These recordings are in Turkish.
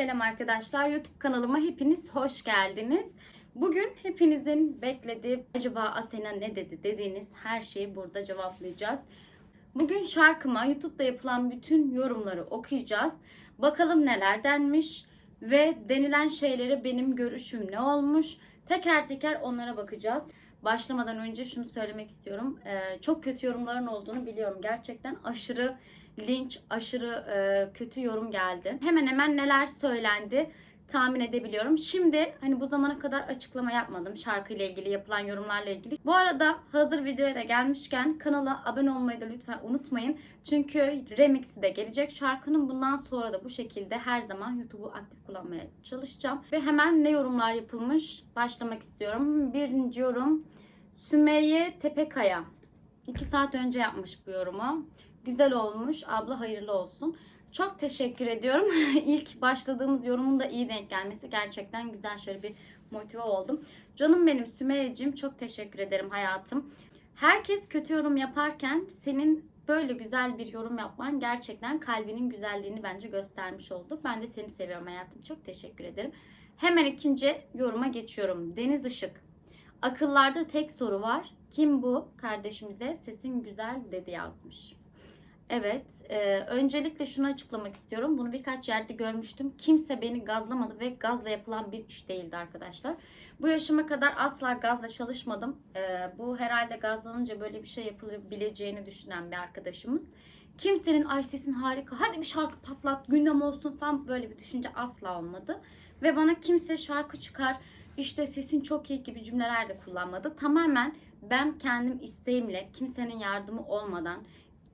Selam arkadaşlar. YouTube kanalıma hepiniz hoş geldiniz. Bugün hepinizin beklediği acaba Asena ne dedi dediğiniz her şeyi burada cevaplayacağız. Bugün şarkıma YouTube'da yapılan bütün yorumları okuyacağız. Bakalım neler denmiş ve denilen şeylere benim görüşüm ne olmuş? Teker teker onlara bakacağız. Başlamadan önce şunu söylemek istiyorum. Ee, çok kötü yorumların olduğunu biliyorum. Gerçekten aşırı linç, aşırı e, kötü yorum geldi. Hemen hemen neler söylendi tahmin edebiliyorum. Şimdi hani bu zamana kadar açıklama yapmadım şarkıyla ilgili yapılan yorumlarla ilgili. Bu arada hazır videoya da gelmişken kanala abone olmayı da lütfen unutmayın. Çünkü remixi de gelecek. Şarkının bundan sonra da bu şekilde her zaman YouTube'u aktif kullanmaya çalışacağım. Ve hemen ne yorumlar yapılmış başlamak istiyorum. Birinci yorum Sümeyye Tepekaya. 2 saat önce yapmış bu yorumu. Güzel olmuş. Abla hayırlı olsun. Çok teşekkür ediyorum. İlk başladığımız yorumun da iyi denk gelmesi gerçekten güzel. Şöyle bir motive oldum. Canım benim Sümeyye'cim çok teşekkür ederim hayatım. Herkes kötü yorum yaparken senin böyle güzel bir yorum yapman gerçekten kalbinin güzelliğini bence göstermiş oldu. Ben de seni seviyorum hayatım. Çok teşekkür ederim. Hemen ikinci yoruma geçiyorum. Deniz Işık. Akıllarda tek soru var. Kim bu? Kardeşimize sesin güzel dedi yazmış. Evet, e, öncelikle şunu açıklamak istiyorum. Bunu birkaç yerde görmüştüm. Kimse beni gazlamadı ve gazla yapılan bir iş değildi arkadaşlar. Bu yaşıma kadar asla gazla çalışmadım. E, bu herhalde gazlanınca böyle bir şey yapılabileceğini düşünen bir arkadaşımız. Kimsenin ay sesin harika, hadi bir şarkı patlat, gündem olsun falan böyle bir düşünce asla olmadı. Ve bana kimse şarkı çıkar, işte sesin çok iyi gibi cümleler de kullanmadı. Tamamen ben kendim isteğimle, kimsenin yardımı olmadan,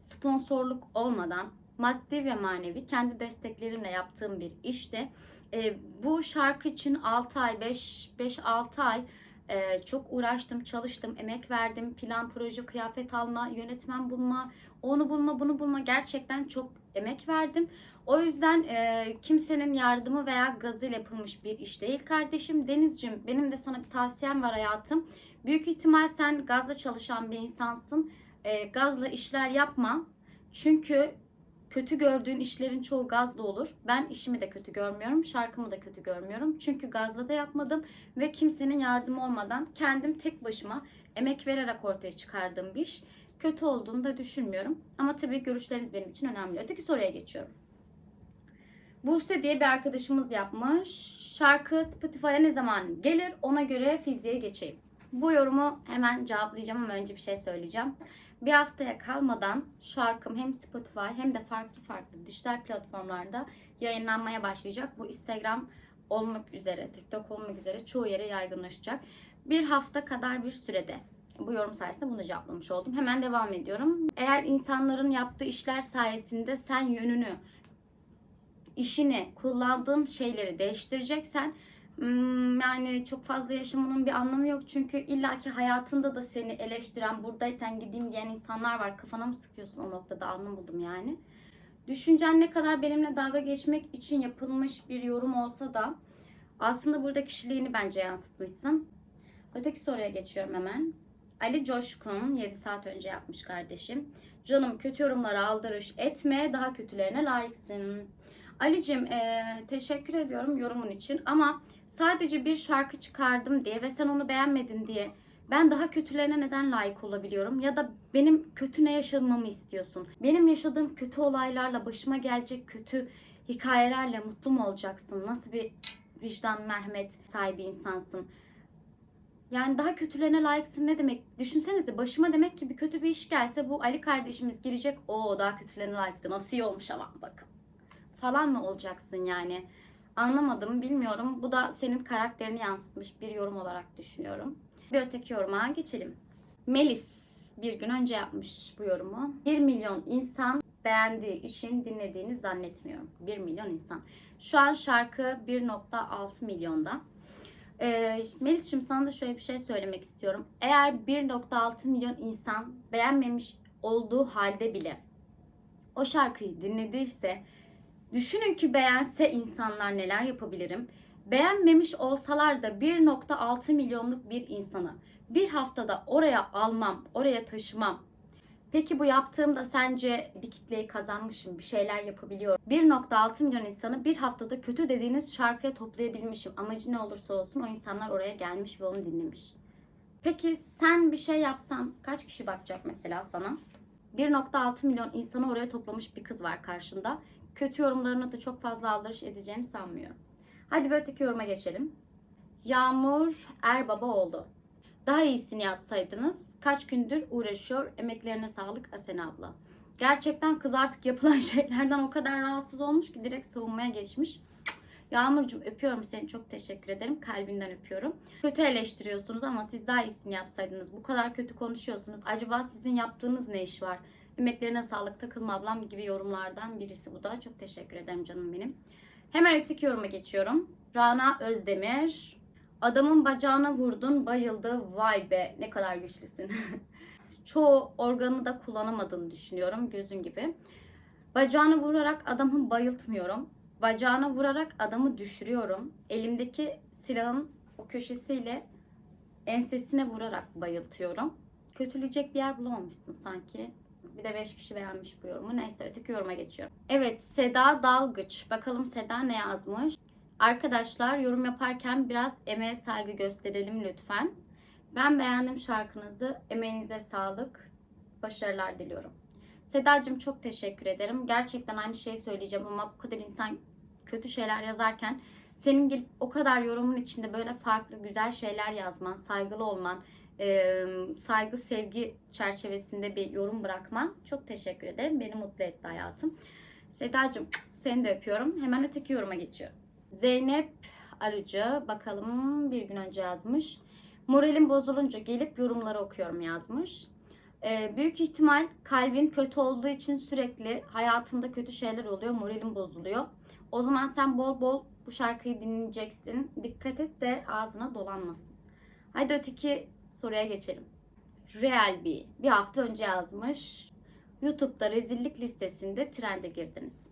sponsorluk olmadan maddi ve manevi kendi desteklerimle yaptığım bir işte. E, bu şarkı için 6 ay, 5-6 ay e, çok uğraştım, çalıştım, emek verdim. Plan, proje, kıyafet alma, yönetmen bulma, onu bulma, bunu bulma gerçekten çok emek verdim. O yüzden e, kimsenin yardımı veya gazıyla yapılmış bir iş değil kardeşim. Denizciğim benim de sana bir tavsiyem var hayatım. Büyük ihtimal sen gazla çalışan bir insansın e, gazla işler yapma. Çünkü kötü gördüğün işlerin çoğu gazla olur. Ben işimi de kötü görmüyorum, şarkımı da kötü görmüyorum. Çünkü gazla da yapmadım ve kimsenin yardımı olmadan kendim tek başıma emek vererek ortaya çıkardığım bir iş. Kötü olduğunu da düşünmüyorum. Ama tabii görüşleriniz benim için önemli. Öteki soruya geçiyorum. Buse diye bir arkadaşımız yapmış. Şarkı Spotify'a ne zaman gelir ona göre fiziğe geçeyim. Bu yorumu hemen cevaplayacağım ama önce bir şey söyleyeceğim. Bir haftaya kalmadan şarkım hem Spotify hem de farklı farklı dijital platformlarda yayınlanmaya başlayacak. Bu Instagram olmak üzere, TikTok olmak üzere çoğu yere yaygınlaşacak. Bir hafta kadar bir sürede bu yorum sayesinde bunu cevaplamış oldum. Hemen devam ediyorum. Eğer insanların yaptığı işler sayesinde sen yönünü, işini, kullandığın şeyleri değiştireceksen yani çok fazla yaşamanın bir anlamı yok. Çünkü illaki hayatında da seni eleştiren, buradaysan gideyim diyen insanlar var. Kafana mı sıkıyorsun o noktada anlamadım yani. Düşüncen ne kadar benimle dalga geçmek için yapılmış bir yorum olsa da aslında burada kişiliğini bence yansıtmışsın. Öteki soruya geçiyorum hemen. Ali Coşkun 7 saat önce yapmış kardeşim. Canım kötü yorumlara aldırış etme, daha kötülerine layıksın. Alicim e, teşekkür ediyorum yorumun için ama sadece bir şarkı çıkardım diye ve sen onu beğenmedin diye ben daha kötülerine neden layık olabiliyorum? Ya da benim kötü ne yaşamamı istiyorsun? Benim yaşadığım kötü olaylarla başıma gelecek kötü hikayelerle mutlu mu olacaksın? Nasıl bir vicdan, merhamet sahibi insansın? Yani daha kötülerine layıksın ne demek? Düşünsenize başıma demek ki bir kötü bir iş gelse bu Ali kardeşimiz girecek. O daha kötülerine layıktı. Nasıl iyi olmuş ama bakın. Falan mı olacaksın yani? Anlamadım, bilmiyorum. Bu da senin karakterini yansıtmış bir yorum olarak düşünüyorum. Bir öteki yoruma geçelim. Melis bir gün önce yapmış bu yorumu. 1 milyon insan beğendiği için dinlediğini zannetmiyorum. 1 milyon insan. Şu an şarkı 1.6 milyonda. Ee, Melis'cim sana da şöyle bir şey söylemek istiyorum. Eğer 1.6 milyon insan beğenmemiş olduğu halde bile o şarkıyı dinlediyse Düşünün ki beğense insanlar neler yapabilirim? Beğenmemiş olsalar da 1.6 milyonluk bir insanı bir haftada oraya almam, oraya taşımam Peki bu yaptığımda sence bir kitleyi kazanmışım, bir şeyler yapabiliyorum. 1.6 milyon insanı bir haftada kötü dediğiniz şarkıya toplayabilmişim. Amacı ne olursa olsun o insanlar oraya gelmiş ve onu dinlemiş. Peki sen bir şey yapsan kaç kişi bakacak mesela sana? 1.6 milyon insanı oraya toplamış bir kız var karşında. Kötü yorumlarına da çok fazla aldırış edeceğini sanmıyorum. Hadi bir öteki yoruma geçelim. Yağmur Erbabaoğlu. Daha iyisini yapsaydınız. Kaç gündür uğraşıyor. Emeklerine sağlık Asena abla. Gerçekten kız artık yapılan şeylerden o kadar rahatsız olmuş ki direkt savunmaya geçmiş. Yağmurcuğum öpüyorum seni çok teşekkür ederim. Kalbinden öpüyorum. Kötü eleştiriyorsunuz ama siz daha iyisini yapsaydınız. Bu kadar kötü konuşuyorsunuz. Acaba sizin yaptığınız ne iş var? Emeklerine sağlık takılma ablam gibi yorumlardan birisi bu da. Çok teşekkür ederim canım benim. Hemen öteki yoruma geçiyorum. Rana Özdemir. Adamın bacağına vurdun bayıldı. Vay be ne kadar güçlüsün. Çoğu organını da kullanamadığını düşünüyorum gözün gibi. Bacağını vurarak adamı bayıltmıyorum. Bacağına vurarak adamı düşürüyorum. Elimdeki silahın o köşesiyle ensesine vurarak bayıltıyorum. Kötüleyecek bir yer bulamamışsın sanki. Bir de 5 kişi beğenmiş bu yorumu. Neyse öteki yoruma geçiyorum. Evet Seda Dalgıç. Bakalım Seda ne yazmış? Arkadaşlar yorum yaparken biraz emeğe saygı gösterelim lütfen. Ben beğendim şarkınızı. Emeğinize sağlık. Başarılar diliyorum. Sedacığım çok teşekkür ederim. Gerçekten aynı şeyi söyleyeceğim ama bu kadar insan kötü şeyler yazarken senin gelip o kadar yorumun içinde böyle farklı güzel şeyler yazman, saygılı olman, e, saygı sevgi çerçevesinde bir yorum bırakman çok teşekkür ederim. Beni mutlu etti hayatım. Sedacığım seni de öpüyorum. Hemen öteki yoruma geçiyorum. Zeynep Arıcı bakalım bir gün önce yazmış. Moralim bozulunca gelip yorumları okuyorum yazmış. Ee, büyük ihtimal kalbin kötü olduğu için sürekli hayatında kötü şeyler oluyor. Moralin bozuluyor. O zaman sen bol bol bu şarkıyı dinleyeceksin. Dikkat et de ağzına dolanmasın. Haydi öteki soruya geçelim. Real B bir hafta önce yazmış. YouTube'da rezillik listesinde trende girdiniz.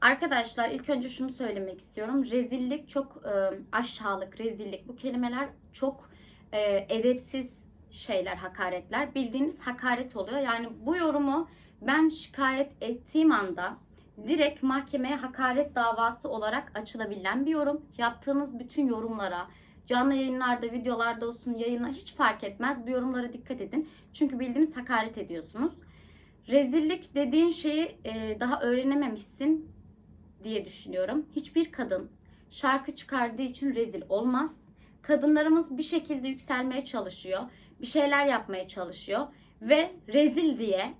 Arkadaşlar ilk önce şunu söylemek istiyorum. Rezillik çok e, aşağılık, rezillik bu kelimeler çok e, edepsiz şeyler, hakaretler. Bildiğiniz hakaret oluyor. Yani bu yorumu ben şikayet ettiğim anda direkt mahkemeye hakaret davası olarak açılabilen bir yorum. Yaptığınız bütün yorumlara, canlı yayınlarda, videolarda olsun, yayına hiç fark etmez. Bu yorumlara dikkat edin. Çünkü bildiğiniz hakaret ediyorsunuz. Rezillik dediğin şeyi e, daha öğrenememişsin diye düşünüyorum. Hiçbir kadın şarkı çıkardığı için rezil olmaz. Kadınlarımız bir şekilde yükselmeye çalışıyor. Bir şeyler yapmaya çalışıyor ve rezil diye,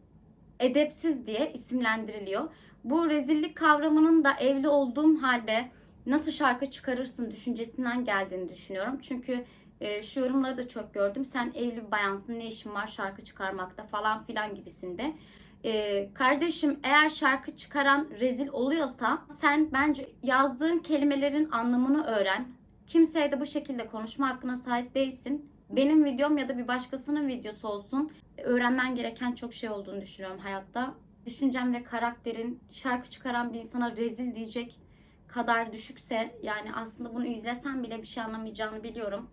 edepsiz diye isimlendiriliyor. Bu rezillik kavramının da evli olduğum halde nasıl şarkı çıkarırsın düşüncesinden geldiğini düşünüyorum. Çünkü e, şu yorumları da çok gördüm. Sen evli bir bayansın ne işin var şarkı çıkarmakta falan filan gibisinde. Ee, kardeşim eğer şarkı çıkaran rezil oluyorsa sen bence yazdığın kelimelerin anlamını öğren. Kimseye de bu şekilde konuşma hakkına sahip değilsin. Benim videom ya da bir başkasının videosu olsun. Öğrenmen gereken çok şey olduğunu düşünüyorum hayatta. Düşüncem ve karakterin şarkı çıkaran bir insana rezil diyecek kadar düşükse yani aslında bunu izlesem bile bir şey anlamayacağını biliyorum.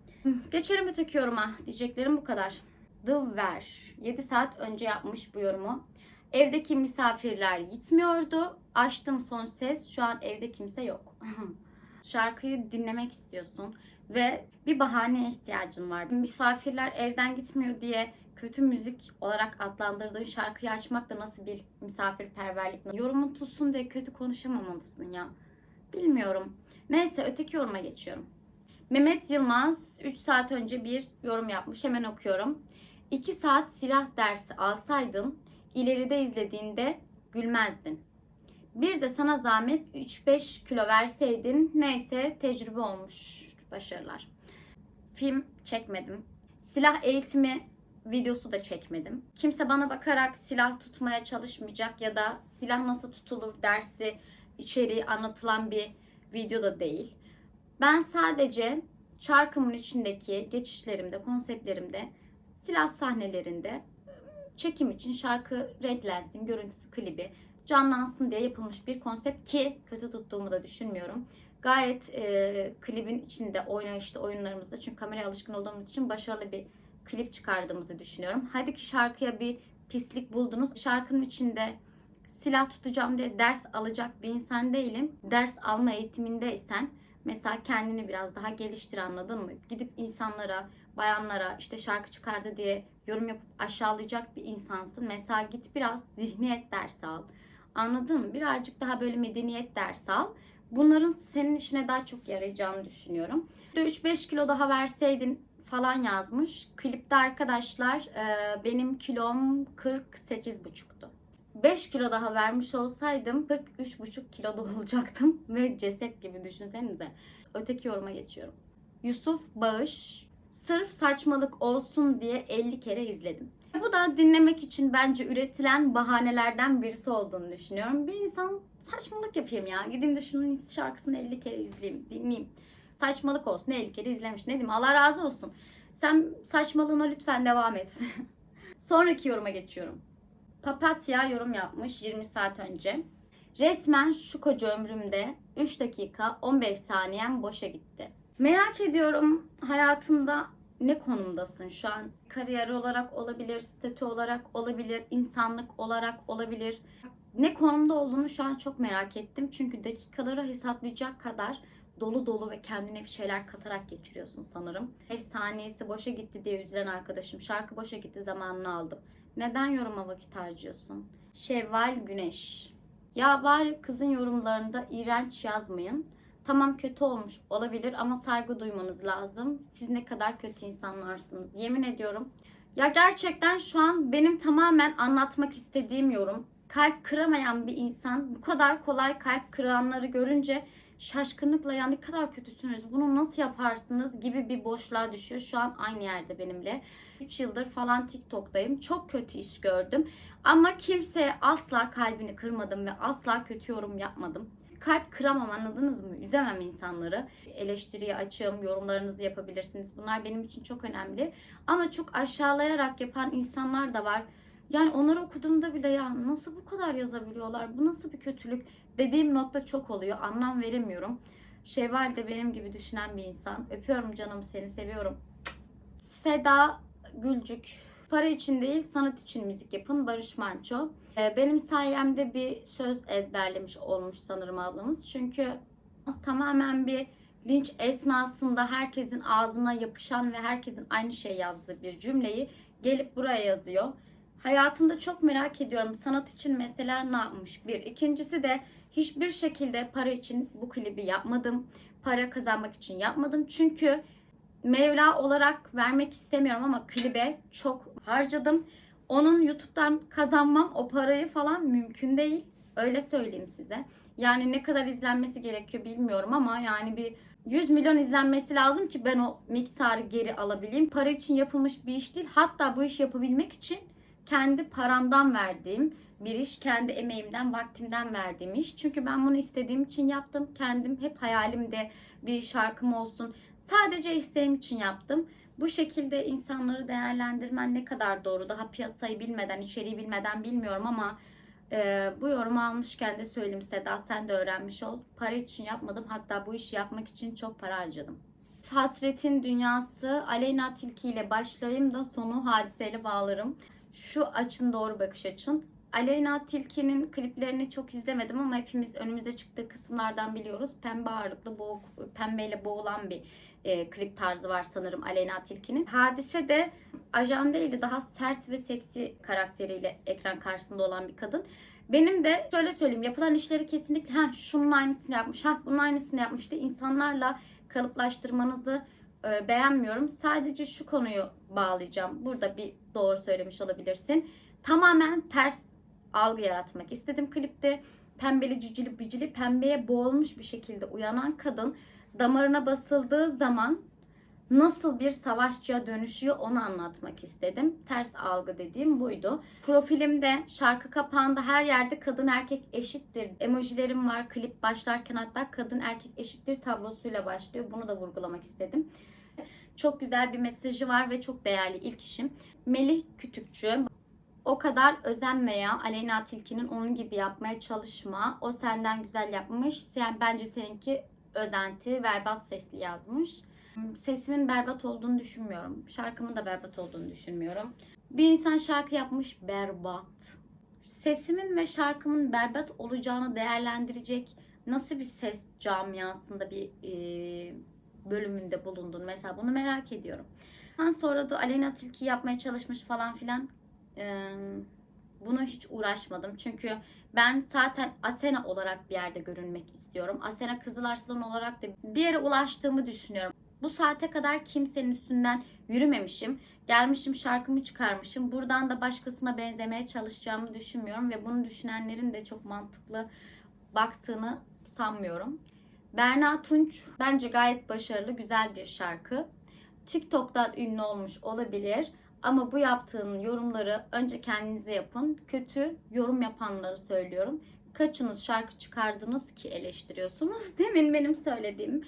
Geçelim öteki yoruma. Diyeceklerim bu kadar. The Ver 7 saat önce yapmış bu yorumu. Evdeki misafirler gitmiyordu. Açtım son ses. Şu an evde kimse yok. Şarkıyı dinlemek istiyorsun ve bir bahaneye ihtiyacın var. Misafirler evden gitmiyor diye kötü müzik olarak adlandırdığın şarkıyı açmak da nasıl bir misafirperverlik? Yorumun tutsun diye kötü konuşamamalısın ya. Bilmiyorum. Neyse öteki yoruma geçiyorum. Mehmet Yılmaz 3 saat önce bir yorum yapmış. Hemen okuyorum. 2 saat silah dersi alsaydın ileride izlediğinde gülmezdin. Bir de sana zahmet 3-5 kilo verseydin neyse tecrübe olmuş. Başarılar. Film çekmedim. Silah eğitimi videosu da çekmedim. Kimse bana bakarak silah tutmaya çalışmayacak ya da silah nasıl tutulur dersi içeriği anlatılan bir video da değil. Ben sadece çarkımın içindeki geçişlerimde, konseptlerimde, silah sahnelerinde çekim için şarkı renklensin, görüntüsü, klibi canlansın diye yapılmış bir konsept ki kötü tuttuğumu da düşünmüyorum. Gayet e, klibin içinde oynayışta oyunlarımızda çünkü kameraya alışkın olduğumuz için başarılı bir klip çıkardığımızı düşünüyorum. Hadi ki şarkıya bir pislik buldunuz. Şarkının içinde silah tutacağım diye ders alacak bir insan değilim. Ders alma eğitimindeysen mesela kendini biraz daha geliştir anladın mı? Gidip insanlara, bayanlara işte şarkı çıkardı diye yorum yapıp aşağılayacak bir insansın. Mesela git biraz zihniyet dersi al. Anladın mı? Birazcık daha böyle medeniyet dersi al. Bunların senin işine daha çok yarayacağını düşünüyorum. 3-5 kilo daha verseydin falan yazmış. Klipte arkadaşlar benim kilom 48,5'tu. 5 kilo daha vermiş olsaydım 43,5 kiloda olacaktım ve ceset gibi düşünsenize. Öteki yoruma geçiyorum. Yusuf Bağış sırf saçmalık olsun diye 50 kere izledim. Bu da dinlemek için bence üretilen bahanelerden birisi olduğunu düşünüyorum. Bir insan saçmalık yapayım ya. Gideyim de şunun şarkısını 50 kere izleyeyim, dinleyeyim. Saçmalık olsun 50 kere izlemiş. Ne diyeyim Allah razı olsun. Sen saçmalığına lütfen devam et. Sonraki yoruma geçiyorum. Papatya yorum yapmış 20 saat önce. Resmen şu koca ömrümde 3 dakika 15 saniyem boşa gitti. Merak ediyorum hayatında ne konumdasın şu an? Kariyer olarak olabilir, statü olarak olabilir, insanlık olarak olabilir. Ne konumda olduğunu şu an çok merak ettim. Çünkü dakikaları hesaplayacak kadar dolu dolu ve kendine bir şeyler katarak geçiriyorsun sanırım. 5 saniyesi boşa gitti diye üzülen arkadaşım. Şarkı boşa gitti zamanını aldım. Neden yoruma vakit harcıyorsun? Şevval Güneş. Ya bari kızın yorumlarında iğrenç yazmayın. Tamam kötü olmuş olabilir ama saygı duymanız lazım. Siz ne kadar kötü insanlarsınız. Yemin ediyorum. Ya gerçekten şu an benim tamamen anlatmak istediğim yorum. Kalp kıramayan bir insan bu kadar kolay kalp kıranları görünce şaşkınlıkla ya ne kadar kötüsünüz bunu nasıl yaparsınız gibi bir boşluğa düşüyor. Şu an aynı yerde benimle. 3 yıldır falan TikTok'tayım. Çok kötü iş gördüm. Ama kimseye asla kalbini kırmadım ve asla kötü yorum yapmadım. Kalp kıramam anladınız mı? Üzemem insanları. Eleştiriye açığım, yorumlarınızı yapabilirsiniz. Bunlar benim için çok önemli. Ama çok aşağılayarak yapan insanlar da var. Yani onları okuduğumda bile ya nasıl bu kadar yazabiliyorlar? Bu nasıl bir kötülük? Dediğim nokta çok oluyor. Anlam veremiyorum. Şevval de benim gibi düşünen bir insan. Öpüyorum canım seni seviyorum. Seda Gülcük. Para için değil sanat için müzik yapın Barış Manço. Ee, Benim sayemde bir söz ezberlemiş olmuş sanırım ablamız. Çünkü tamamen bir linç esnasında herkesin ağzına yapışan ve herkesin aynı şey yazdığı bir cümleyi gelip buraya yazıyor. Hayatında çok merak ediyorum sanat için mesela ne yapmış? Bir. İkincisi de hiçbir şekilde para için bu klibi yapmadım. Para kazanmak için yapmadım. Çünkü Mevla olarak vermek istemiyorum ama klibe çok harcadım. Onun YouTube'dan kazanmam o parayı falan mümkün değil. Öyle söyleyeyim size. Yani ne kadar izlenmesi gerekiyor bilmiyorum ama yani bir 100 milyon izlenmesi lazım ki ben o miktarı geri alabileyim. Para için yapılmış bir iş değil. Hatta bu işi yapabilmek için kendi paramdan verdiğim bir iş, kendi emeğimden, vaktimden verdiğim iş. Çünkü ben bunu istediğim için yaptım. Kendim hep hayalimde bir şarkım olsun. Sadece isteğim için yaptım. Bu şekilde insanları değerlendirmen ne kadar doğru? Daha piyasayı bilmeden, içeriği bilmeden bilmiyorum ama e, bu yorumu almışken de söyleyeyim Seda sen de öğrenmiş ol. Para için yapmadım. Hatta bu işi yapmak için çok para harcadım. Hasretin Dünyası Aleyna Tilki ile başlayayım da sonu hadiseyle bağlarım. Şu açın doğru bakış açın. Aleyna Tilki'nin kliplerini çok izlemedim ama hepimiz önümüze çıktığı kısımlardan biliyoruz. Pembe ağırlıklı, boğuk, pembeyle boğulan bir e, klip tarzı var sanırım Aleyna Tilki'nin. Hadise de ajan değil de daha sert ve seksi karakteriyle ekran karşısında olan bir kadın. Benim de şöyle söyleyeyim yapılan işleri kesinlikle ha şunun aynısını yapmış, ha bunun aynısını yapmış diye insanlarla kalıplaştırmanızı e, beğenmiyorum. Sadece şu konuyu bağlayacağım. Burada bir doğru söylemiş olabilirsin. Tamamen ters algı yaratmak istedim klipte. Pembeli cücülü bicili pembeye boğulmuş bir şekilde uyanan kadın damarına basıldığı zaman nasıl bir savaşçıya dönüşüyor onu anlatmak istedim. Ters algı dediğim buydu. Profilimde şarkı kapağında her yerde kadın erkek eşittir emojilerim var. Klip başlarken hatta kadın erkek eşittir tablosuyla başlıyor. Bunu da vurgulamak istedim. Çok güzel bir mesajı var ve çok değerli ilk işim. Melih Kütükçü. O kadar özenme ya. Aleyna Tilki'nin onun gibi yapmaya çalışma. O senden güzel yapmış. Sen, bence seninki özenti, berbat sesli yazmış. Sesimin berbat olduğunu düşünmüyorum. Şarkımın da berbat olduğunu düşünmüyorum. Bir insan şarkı yapmış berbat. Sesimin ve şarkımın berbat olacağını değerlendirecek nasıl bir ses camiasında bir e, bölümünde bulundun mesela bunu merak ediyorum. Ha sonra da Aleyna Tilki yapmaya çalışmış falan filan. Ee, bunu hiç uğraşmadım. Çünkü ben zaten Asena olarak bir yerde görünmek istiyorum. Asena Kızılarslan olarak da bir yere ulaştığımı düşünüyorum. Bu saate kadar kimsenin üstünden yürümemişim. Gelmişim şarkımı çıkarmışım. Buradan da başkasına benzemeye çalışacağımı düşünmüyorum. Ve bunu düşünenlerin de çok mantıklı baktığını sanmıyorum. Berna Tunç bence gayet başarılı, güzel bir şarkı. TikTok'tan ünlü olmuş olabilir. Ama bu yaptığın yorumları önce kendinize yapın. Kötü yorum yapanları söylüyorum. Kaçınız şarkı çıkardınız ki eleştiriyorsunuz? Demin benim söylediğim.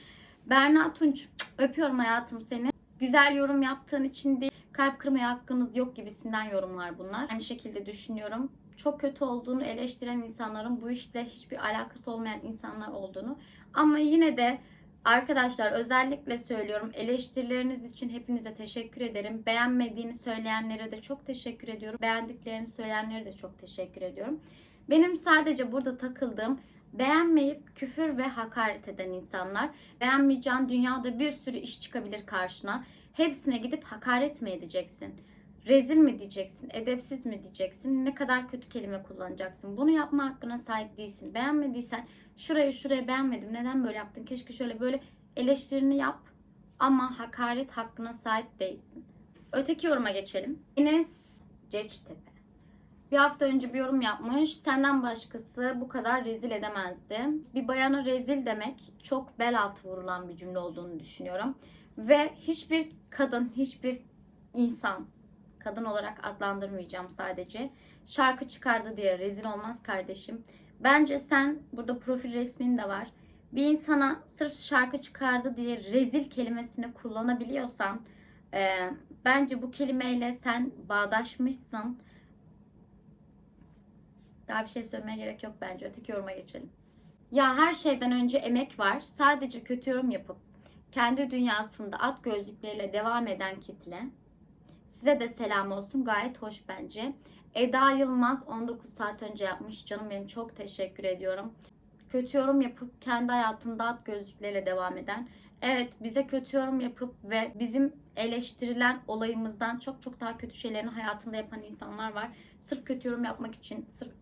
Berna Tunç öpüyorum hayatım seni. Güzel yorum yaptığın için değil, kalp kırmaya hakkınız yok gibisinden yorumlar bunlar. Aynı şekilde düşünüyorum. Çok kötü olduğunu eleştiren insanların bu işle hiçbir alakası olmayan insanlar olduğunu. Ama yine de Arkadaşlar özellikle söylüyorum eleştirileriniz için hepinize teşekkür ederim. Beğenmediğini söyleyenlere de çok teşekkür ediyorum. Beğendiklerini söyleyenlere de çok teşekkür ediyorum. Benim sadece burada takıldığım beğenmeyip küfür ve hakaret eden insanlar. Beğenmeyeceğin dünyada bir sürü iş çıkabilir karşına. Hepsine gidip hakaret mi edeceksin? Rezil mi diyeceksin? Edepsiz mi diyeceksin? Ne kadar kötü kelime kullanacaksın? Bunu yapma hakkına sahip değilsin. Beğenmediysen şurayı şuraya beğenmedim. Neden böyle yaptın? Keşke şöyle böyle eleştirini yap. Ama hakaret hakkına sahip değilsin. Öteki yoruma geçelim. Enes Ceçtepe. Bir hafta önce bir yorum yapmış. Senden başkası bu kadar rezil edemezdi. Bir bayana rezil demek çok bel altı vurulan bir cümle olduğunu düşünüyorum. Ve hiçbir kadın, hiçbir insan, kadın olarak adlandırmayacağım sadece. Şarkı çıkardı diye rezil olmaz kardeşim. Bence sen burada profil resmin de var. Bir insana sırf şarkı çıkardı diye rezil kelimesini kullanabiliyorsan e, bence bu kelimeyle sen bağdaşmışsın. Daha bir şey söylemeye gerek yok bence. Öteki yoruma geçelim. Ya her şeyden önce emek var. Sadece kötü yorum yapıp kendi dünyasında at gözlükleriyle devam eden kitle. Size de selam olsun. Gayet hoş bence. Eda Yılmaz 19 saat önce yapmış. Canım benim çok teşekkür ediyorum. Kötü yorum yapıp kendi hayatında at gözlükleriyle devam eden. Evet bize kötü yorum yapıp ve bizim eleştirilen olayımızdan çok çok daha kötü şeylerin hayatında yapan insanlar var. Sırf kötü yorum yapmak için, sırf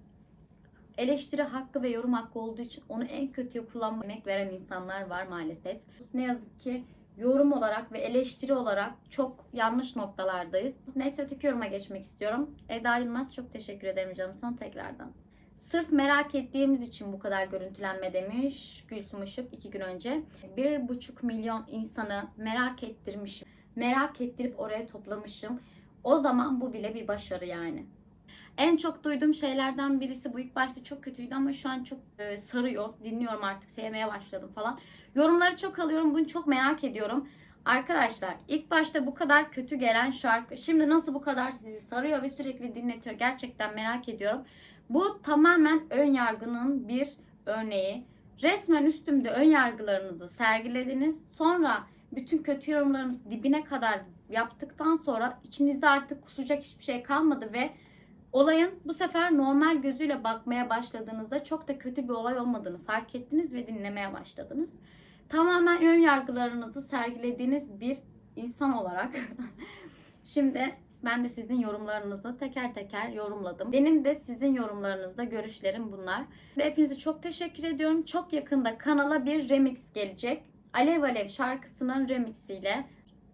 eleştiri hakkı ve yorum hakkı olduğu için onu en kötüye kullanmak veren insanlar var maalesef. Ne yazık ki yorum olarak ve eleştiri olarak çok yanlış noktalardayız. Neyse öteki yoruma geçmek istiyorum. Eda Yılmaz çok teşekkür ederim canım sana tekrardan. Sırf merak ettiğimiz için bu kadar görüntülenme demiş Gülsüm Işık iki gün önce. Bir buçuk milyon insanı merak ettirmişim. Merak ettirip oraya toplamışım. O zaman bu bile bir başarı yani. En çok duyduğum şeylerden birisi bu ilk başta çok kötüydü ama şu an çok e, sarıyor. Dinliyorum artık sevmeye başladım falan. Yorumları çok alıyorum. Bunu çok merak ediyorum. Arkadaşlar ilk başta bu kadar kötü gelen şarkı şimdi nasıl bu kadar sizi sarıyor ve sürekli dinletiyor gerçekten merak ediyorum. Bu tamamen ön yargının bir örneği. Resmen üstümde ön yargılarınızı sergilediniz. Sonra bütün kötü yorumlarınızı dibine kadar yaptıktan sonra içinizde artık kusacak hiçbir şey kalmadı ve Olayın bu sefer normal gözüyle bakmaya başladığınızda çok da kötü bir olay olmadığını fark ettiniz ve dinlemeye başladınız. Tamamen ön yargılarınızı sergilediğiniz bir insan olarak şimdi ben de sizin yorumlarınızı teker teker yorumladım. Benim de sizin yorumlarınızda görüşlerim bunlar. Ve hepinize çok teşekkür ediyorum. Çok yakında kanala bir remix gelecek. Alev Alev şarkısının remixiyle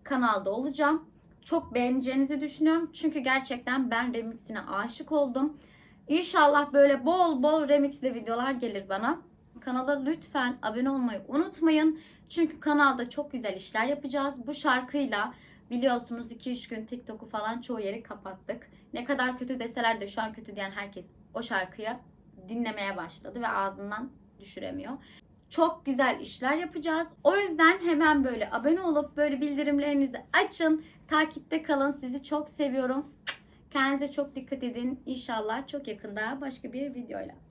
kanalda olacağım çok beğeneceğinizi düşünüyorum. Çünkü gerçekten ben remixine aşık oldum. İnşallah böyle bol bol remixli videolar gelir bana. Kanala lütfen abone olmayı unutmayın. Çünkü kanalda çok güzel işler yapacağız. Bu şarkıyla biliyorsunuz 2-3 gün TikTok'u falan çoğu yeri kapattık. Ne kadar kötü deseler de şu an kötü diyen herkes o şarkıyı dinlemeye başladı ve ağzından düşüremiyor çok güzel işler yapacağız. O yüzden hemen böyle abone olup böyle bildirimlerinizi açın. Takipte kalın. Sizi çok seviyorum. Kendinize çok dikkat edin. İnşallah çok yakında başka bir videoyla.